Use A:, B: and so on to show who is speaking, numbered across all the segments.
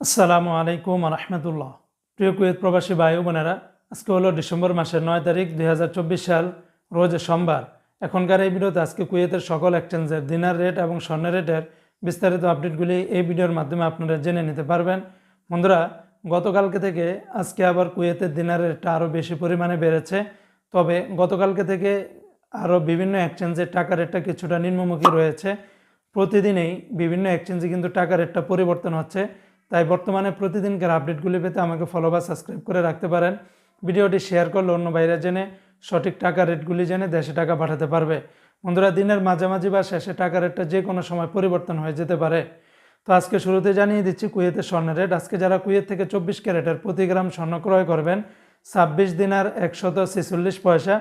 A: আসসালামু আলাইকুম রহমতুল্লাহ প্রিয় কুয়েত প্রবাসী ভাই বোনেরা, আজকে হলো ডিসেম্বর মাসের নয় তারিখ দুই হাজার চব্বিশ সাল, রোজ সোমবার। এখনকার এই ভিডিওতে আজকে কুয়েতের সকল এক্সচেঞ্জের দিনার রেট এবং স্বর্ণের রেটের বিস্তারিত আপডেটগুলি এই ভিডিওর মাধ্যমে আপনারা জেনে নিতে পারবেন। বন্ধুরা, গতকালকে থেকে আজকে আবার কুয়েতের দিনার রেটটা আরও বেশি পরিমাণে বেড়েছে। তবে গতকালকে থেকে আরও বিভিন্ন এক্সচেঞ্জের টাকা রেটটা কিছুটা নিম্নমুখী রয়েছে। প্রতিদিনেই বিভিন্ন এক্সচেঞ্জে কিন্তু টাকা রেটটা পরিবর্তন হচ্ছে। তাই বর্তমানে প্রতিদিনকার আপডেটগুলি পেতে আমাকে ফলো বা সাবস্ক্রাইব করে রাখতে পারেন। ভিডিওটি শেয়ার করলে অন্য বাইরে জেনে, সঠিক টাকা রেটগুলি জেনে দেশে টাকা পাঠাতে পারবে। বন্ধুরা, দিনের মাঝামাঝি বা শেষে টাকা রেটটা যে কোনো সময় পরিবর্তন হয়ে যেতে পারে। তো আজকে শুরুতে জানিয়ে দিচ্ছি কুয়েতের স্বর্ণের রেট আজকে যারা কুয়েত থেকে চব্বিশ ক্যারেটের প্রতি গ্রাম স্বর্ণ ক্রয় করবেন, ছাব্বিশ দিনার একশত ছেচল্লিশ পয়সা,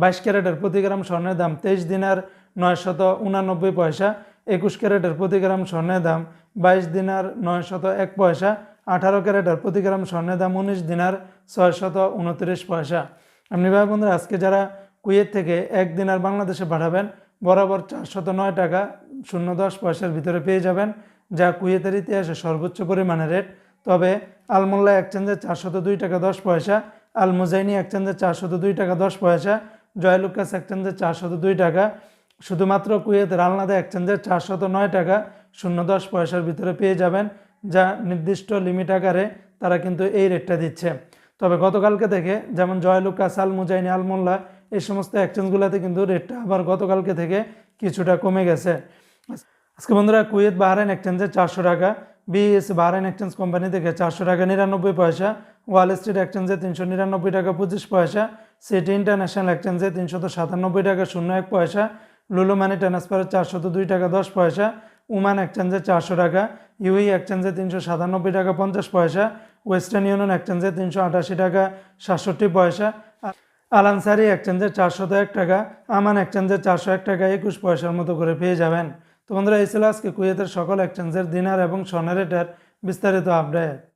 A: বাইশ ক্যারেটের প্রতি গ্রাম স্বর্ণের দাম তেইশ দিনার নয়শত উনানব্বই পয়সা একুশ ক্যারেটের প্রতি গ্রাম স্বর্ণের দাম বাইশ দিনার নয়শত এক পয়সা, আঠারো ক্যারেটের প্রতি গ্রাম স্বর্ণের দাম উনিশ দিনার ছয়শত উনত্রিশ পয়সা। এমনি ভাই বন্ধুরা আজকে যারা কুয়েত থেকে এক দিনার বাংলাদেশে পাঠাবেন, বরাবর চারশত নয় টাকা শূন্য দশ পয়সার ভিতরে পেয়ে যাবেন, যা কুয়েতের ইতিহাসে সর্বোচ্চ পরিমাণের রেট। তবে আলমোল্লা এক্সচেঞ্জে চারশত দুই টাকা দশ পয়সা আল মুজাইনি এক্সচেঞ্জে চারশত দুই টাকা দশ পয়সা, জয়লুকাস এক্সচেঞ্জে চারশত দুই টাকা শুধুমাত্র কুয়েত আলনাদা এক্সচেঞ্জে চারশত নয় টাকা শূন্য দশ পয়সার ভিতরে পেয়ে যাবেন, যা নির্দিষ্ট লিমিট আকারে তারা কিন্তু এই রেটটা দিচ্ছে। তবে গতকালকে থেকে যেমন জয়লুকাস আল মুজাইনি, আলমোল্লা, এই সমস্ত এক্সচেঞ্জগুলোতে কিন্তু রেটটা আবার গতকালকে থেকে কিছুটা কমে গেছে। আজকে বন্ধুরা, কুয়েত বাহরাইন এক্সচেঞ্জে চারশো টাকা, বিএস বাহরাইন এক্সচেঞ্জ কোম্পানি থেকে চারশো টাকা নিরানব্বই পয়সা, ওয়াল স্ট্রিট এক্সচেঞ্জে তিনশো নিরানব্বই টাকা পঁচিশ পয়সা, সিটি ইন্টারন্যাশনাল এক্সচেঞ্জে তিনশত সাতানব্বই টাকা শূন্য এক পয়সা লুলু মানি ট্রান্সফারে চারশত দুই টাকা, দশ পয়সা। উমান এক্সচেঞ্জে চারশো টাকা। ইউই এক্সচেঞ্জে তিনশো সাতানব্বই টাকা, পঞ্চাশ পয়সা। ওয়েস্টার্ন ইউনিয়ন এক্সচেঞ্জে তিনশো আটাশি টাকা, সাতষট্টি পয়সা। আলানসারি এক্সচেঞ্জে চারশত এক টাকা, আমান এক্সচেঞ্জে চারশো এক টাকা, একুশ পয়সার মতো করে পেয়ে যাবেন। তো বন্ধুরা, এই ছিল আজকে কুয়েতের সকল এক্সচেঞ্জের দিনার এবং স্বর্ণের বিস্তারিত আপডেট